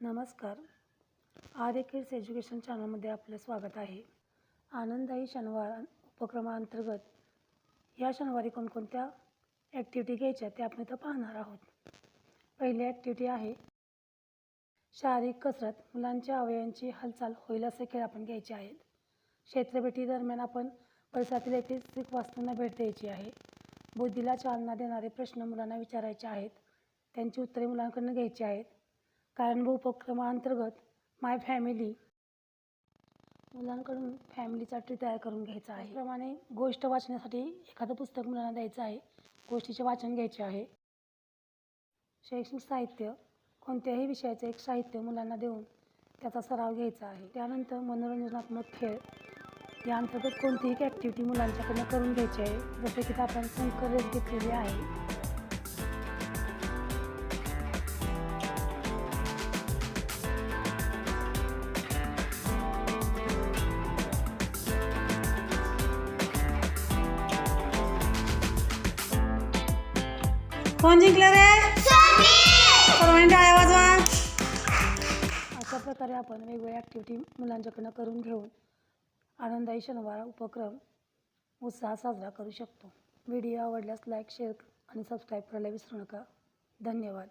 नमस्कार. आर्य kids education चॅनलमध्ये आपलं स्वागत आहे. आनंददायी शनिवार उपक्रमाअंतर्गत या शनिवारी कोणकोणत्या ॲक्टिव्हिटी घ्यायच्या ते आपण इथं पाहणार आहोत. पहिली ॲक्टिव्हिटी आहे शारीरिक कसरत मुलांच्या अवयवांची हालचाल होईल असे खेळ आपण घ्यायचे आहेत. क्षेत्रभेटीदरम्यान आपण परिसरातील ऐतिहासिक वास्तूंना भेट द्यायची आहे. बुद्धीला चालना देणारे प्रश्न मुलांना विचारायचे आहेत. त्यांची उत्तरे मुलांकडून घ्यायची आहेत. कारणभूत उपक्रमाअंतर्गत माय फॅमिली मुलांकडून फॅमिलीचा ट्री तयार करून घ्यायचा आहे. त्याप्रमाणे गोष्ट वाचण्यासाठी एखादं पुस्तक मुलांना द्यायचं आहे. गोष्टीचे वाचन घ्यायचे आहे. शैक्षणिक साहित्य कोणत्याही विषयाचे एक साहित्य मुलांना देऊन त्याचा सराव घ्यायचा आहे. त्यानंतर मनोरंजनात्मक खेळ या अंतर्गत कोणतीही एक ॲक्टिव्हिटी मुलांच्याकडनं करून घ्यायची आहे. जसे की आपण संकर घेतलेली आहे. कोण जिंकलं रे? सर्वांनी टाळ्या वाजवा. अशा प्रकारे आपण वेगवेगळ्या ॲक्टिव्हिटी मुलांच्याकडनं करून घेऊन आनंदायी शनिवार उपक्रम उत्साह साजरा करू शकतो. व्हिडिओ आवडल्यास लाईक शेअर आणि सबस्क्राईब करायला विसरू नका. धन्यवाद.